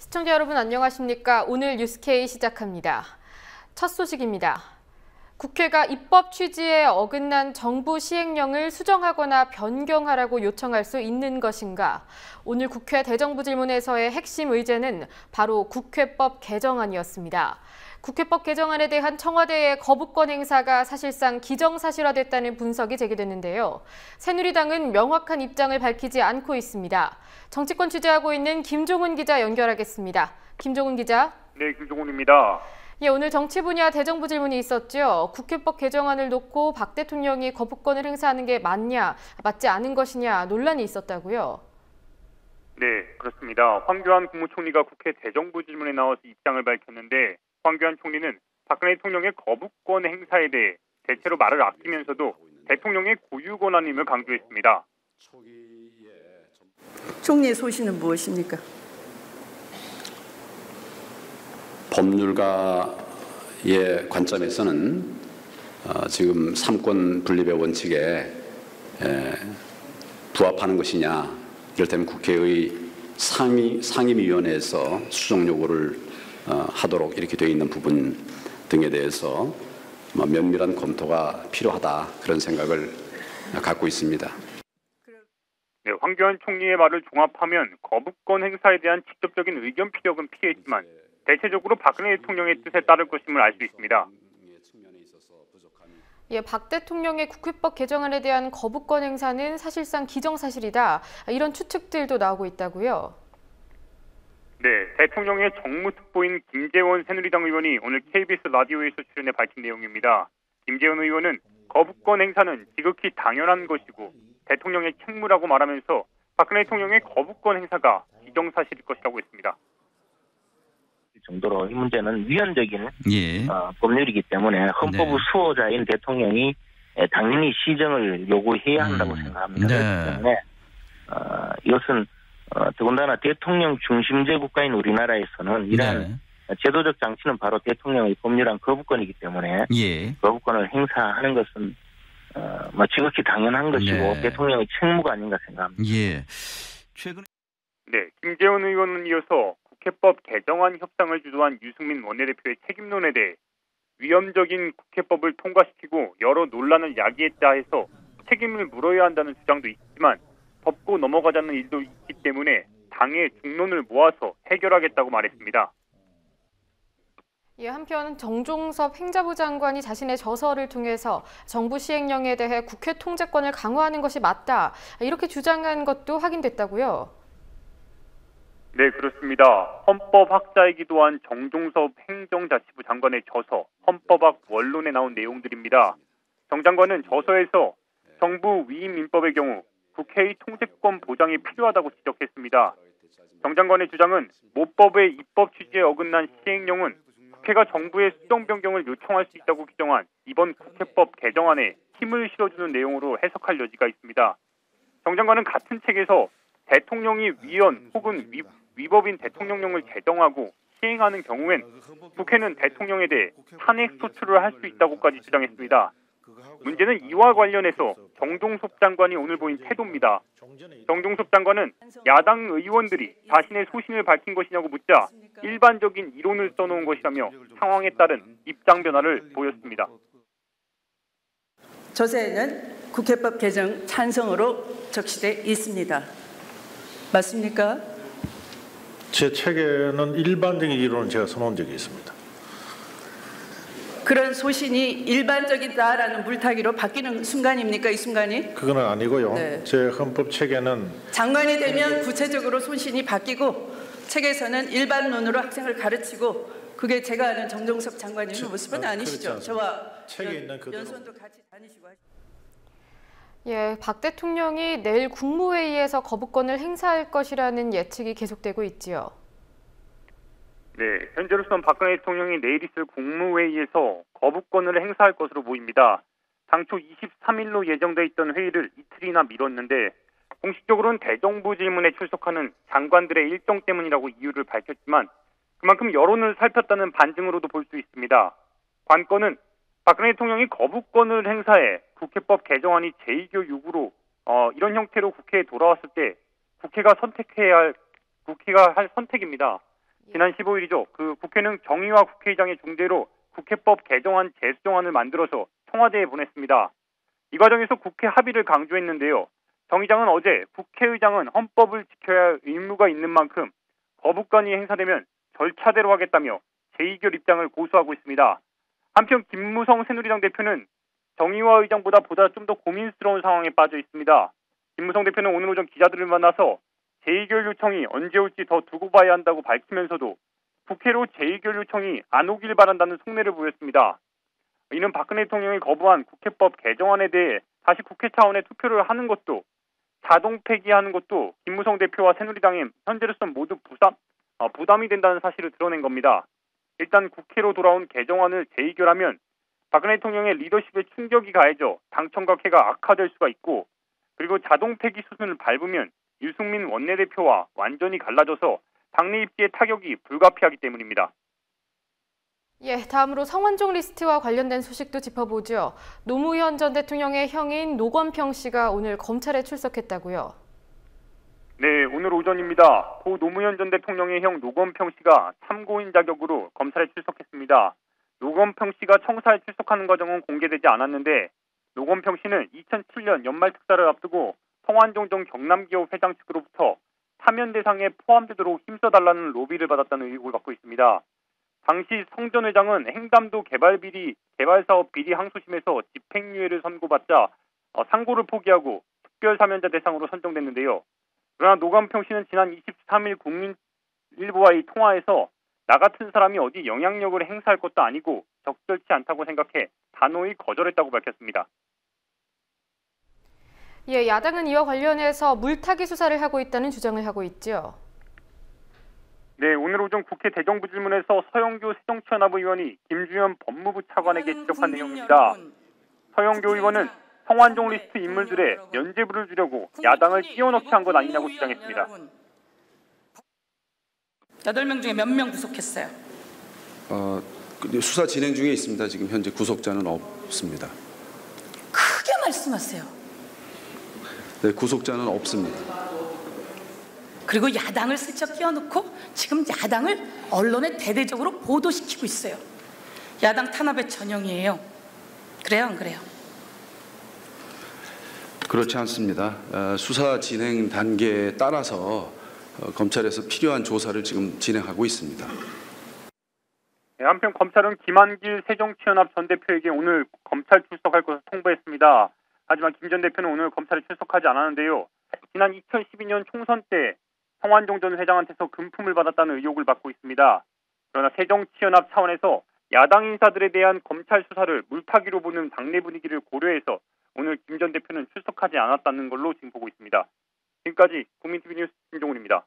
시청자 여러분 안녕하십니까? 오늘 뉴스케이 시작합니다. 첫 소식입니다. 국회가 입법 취지에 어긋난 정부 시행령을 수정하거나 변경하라고 요청할 수 있는 것인가? 오늘 국회 대정부 질문에서의 핵심 의제는 바로 국회법 개정안이었습니다. 국회법 개정안에 대한 청와대의 거부권 행사가 사실상 기정사실화됐다는 분석이 제기됐는데요. 새누리당은 명확한 입장을 밝히지 않고 있습니다. 정치권 취재하고 있는 김종훈 기자 연결하겠습니다. 김종훈 기자. 네, 김종훈입니다. 예, 오늘 정치 분야 대정부 질문이 있었죠. 국회법 개정안을 놓고 박 대통령이 거부권을 행사하는 게 맞냐, 맞지 않은 것이냐 논란이 있었다고요. 네, 그렇습니다. 황교안 국무총리가 국회 대정부 질문에 나와서 입장을 밝혔는데 황교안 총리는 박근혜 대통령의 거부권 행사에 대해 대체로 말을 아끼면서도 대통령의 고유 권한임을 강조했습니다. 총리의 소신은 무엇입니까? 법률가의 관점에서는 어, 지금 삼권 분립의 원칙에 에, 부합하는 것이냐, 이를테면 국회의 상위, 상임위원회에서 수정 요구를 어, 하도록 이렇게 되어 있는 부분 등에 대해서 뭐 면밀한 검토가 필요하다 그런 생각을 갖고 있습니다. 네, 황교안 총리의 말을 종합하면 거부권 행사에 대한 직접적인 의견 피력은 피했지만 대체적으로 박근혜 대통령의 뜻에 따를 것임을 알 수 있습니다. 예, 박 대통령의 국회법 개정안에 대한 거부권 행사는 사실상 기정사실이다. 이런 추측들도 나오고 있다고요. 네, 대통령의 정무특보인 김재원 새누리당 의원이 오늘 KBS 라디오에서 출연해 밝힌 내용입니다. 김재원 의원은 거부권 행사는 지극히 당연한 것이고 대통령의 책무라고 말하면서 박근혜 대통령의 거부권 행사가 기정사실일 것이라고 했습니다. 정도로 이 문제는 위헌적인 예. 어, 법률이기 때문에 헌법 네. 수호자인 대통령이 에, 당연히 시정을 요구해야 한다고 음. 생각합니다. 네. 그렇기 때문에 어, 이것은 어, 더군다나 대통령 중심제 국가인 우리나라에서는 이러한 네. 제도적 장치는 바로 대통령의 법률안 거부권이기 때문에 예. 거부권을 행사하는 것은 어, 뭐 지극히 당연한 것이고 네. 대통령의 책무가 아닌가 생각합니다. 예. 최근 네, 김재원 의원은 이어서 국회법 개정안 협상을 주도한 유승민 원내대표의 책임론에 대해 위험적인 국회법을 통과시키고 여러 논란을 야기했다 해서 책임을 물어야 한다는 주장도 있지만 덮고 넘어가자는 일도 있기 때문에 당의 중론을 모아서 해결하겠다고 말했습니다. 예, 한편 정종섭 행자부 장관이 자신의 저서를 통해서 정부 시행령에 대해 국회 통제권을 강화하는 것이 맞다. 이렇게 주장한 것도 확인됐다고요. 네, 그렇습니다. 헌법 학자이기도 한 정종섭 행정자치부 장관의 저서 헌법학 원론에 나온 내용들입니다. 정 장관은 저서에서 정부 위임 민법의 경우 국회의 통제권 보장이 필요하다고 지적했습니다. 정 장관의 주장은 모법의 입법 취지에 어긋난 시행령은 국회가 정부의 수정 변경을 요청할 수 있다고 규정한 이번 국회법 개정안에 힘을 실어주는 내용으로 해석할 여지가 있습니다. 정 장관은 같은 책에서 대통령이 위헌 혹은 위, 위법인 대통령령을 제정하고 시행하는 경우엔 국회는 대통령에 대해 탄핵 소추를 할 수 있다고까지 주장했습니다. 문제는 이와 관련해서 정종섭 장관이 오늘 보인 태도입니다. 정종섭 장관은 야당 의원들이 자신의 소신을 밝힌 것이냐고 묻자 일반적인 이론을 써놓은 것이라며 상황에 따른 입장 변화를 보였습니다. 저서에는 국회법 개정 찬성으로 적시돼 있습니다. 맞습니까? 제 책에는 일반적인 이론을 제가 써놓은 적이 있습니다. 그런 소신이 일반적이다라는 물타기로 바뀌는 순간입니까? 이 순간이? 그건 아니고요. 네. 제 헌법 책에는 장관이 되면 구체적으로 소신이 바뀌고 책에서는 일반론으로 학생을 가르치고 그게 제가 아는 정종섭 장관님의 모습은 아, 아니시죠? 저와 책에 연- 있는 그대로. 연수원도 같이 다니시고 하시죠. 예, 박 대통령이 내일 국무회의에서 거부권을 행사할 것이라는 예측이 계속되고 있지요. 네, 현재로서는 박근혜 대통령이 내일 있을 국무회의에서 거부권을 행사할 것으로 보입니다. 당초 23일로 예정돼 있던 회의를 이틀이나 미뤘는데 공식적으로는 대정부 질문에 출석하는 장관들의 일정 때문이라고 이유를 밝혔지만 그만큼 여론을 살폈다는 반증으로도 볼 수 있습니다. 관건은 박근혜 대통령이 거부권을 행사해 국회법 개정안이 제2교 요구로 어, 이런 형태로 국회에 돌아왔을 때 국회가 선택해야 할 국회가 할 선택입니다. 지난 15일이죠. 그 국회는 정의와 국회의장의 중재로 국회법 개정안 재수정안을 만들어서 청와대에 보냈습니다. 이 과정에서 국회 합의를 강조했는데요. 정 의장은 어제 국회의장은 헌법을 지켜야 할 의무가 있는 만큼 거부권이 행사되면 절차대로 하겠다며 재의결 입장을 고수하고 있습니다. 한편 김무성 새누리당 대표는 정의와 의장보다 보다 좀 더 고민스러운 상황에 빠져 있습니다. 김무성 대표는 오늘 오전 기자들을 만나서 재의결 요청이 언제 올지 더 두고 봐야 한다고 밝히면서도 국회로 재의결 요청이 안 오길 바란다는 속내를 보였습니다. 이는 박근혜 대통령이 거부한 국회법 개정안에 대해 다시 국회 차원의 투표를 하는 것도 자동 폐기하는 것도 김무성 대표와 새누리당에 현재로선 모두 부담, 어, 부담이 된다는 사실을 드러낸 겁니다. 일단 국회로 돌아온 개정안을 재의결하면 박근혜 대통령의 리더십에 충격이 가해져 당청과 쾌가 악화될 수가 있고 그리고 자동 폐기 수순을 밟으면 유승민 원내대표와 완전히 갈라져서 당내 입지의 타격이 불가피하기 때문입니다. 예, 다음으로 성완종 리스트와 관련된 소식도 짚어보죠. 노무현 전 대통령의 형인 노건평 씨가 오늘 검찰에 출석했다고요. 네, 오늘 오전입니다. 고 노무현 전 대통령의 형 노건평 씨가 참고인 자격으로 검찰에 출석했습니다. 노건평 씨가 청사에 출석하는 과정은 공개되지 않았는데 노건평 씨는 2007년 연말 특사를 앞두고 성완종 전 경남기업 회장 측으로부터 사면 대상에 포함되도록 힘써달라는 로비를 받았다는 의혹을 받고 있습니다. 당시 성 전 회장은 행담도 개발 비리, 개발 사업 비리 항소심에서 집행유예를 선고받자 어, 상고를 포기하고 특별 사면자 대상으로 선정됐는데요. 그러나 노건평 씨는 지난 23일 국민일보와 의 통화에서 나 같은 사람이 어디 영향력을 행사할 것도 아니고 적절치 않다고 생각해 단호히 거절했다고 밝혔습니다. 예, 야당은 이와 관련해서 물타기 수사를 하고 있다는 주장을 하고 있죠. 네, 오늘 오전 국회 대정부 질문에서 서영교 새정치연합 의원이 김주현 법무부 차관에게 지적한 내용입니다. 서영교 의원은 성완종 리스트 인물들의 면죄부를 주려고 야당을 끼워넣기 한 것 아니냐고 주장했습니다. 여덟 명 중에 몇 명 구속했어요? 어, 그 수사 진행 중에 있습니다. 지금 현재 구속자는 없습니다. 크게 말씀하세요. 네, 구속자는 없습니다. 그리고 야당을 슬쩍 끼워놓고 지금 야당을 언론에 대대적으로 보도시키고 있어요. 야당 탄압의 전형이에요. 그래요, 안 그래요? 그렇지 않습니다. 어, 수사 진행 단계에 따라서 어, 검찰에서 필요한 조사를 지금 진행하고 있습니다. 네, 한편 검찰은 김한길 새정치연합 전 대표에게 오늘 검찰 출석할 것을 통보했습니다. 하지만 김 전 대표는 오늘 검찰에 출석하지 않았는데요. 지난 2012년 총선 때 성완종 전 회장한테서 금품을 받았다는 의혹을 받고 있습니다. 그러나 새정치연합 차원에서 야당 인사들에 대한 검찰 수사를 물타기로 보는 당내 분위기를 고려해서 오늘 김 전 대표는 출석하지 않았다는 걸로 지금 보고 있습니다. 지금까지 국민TV 뉴스 김종훈입니다.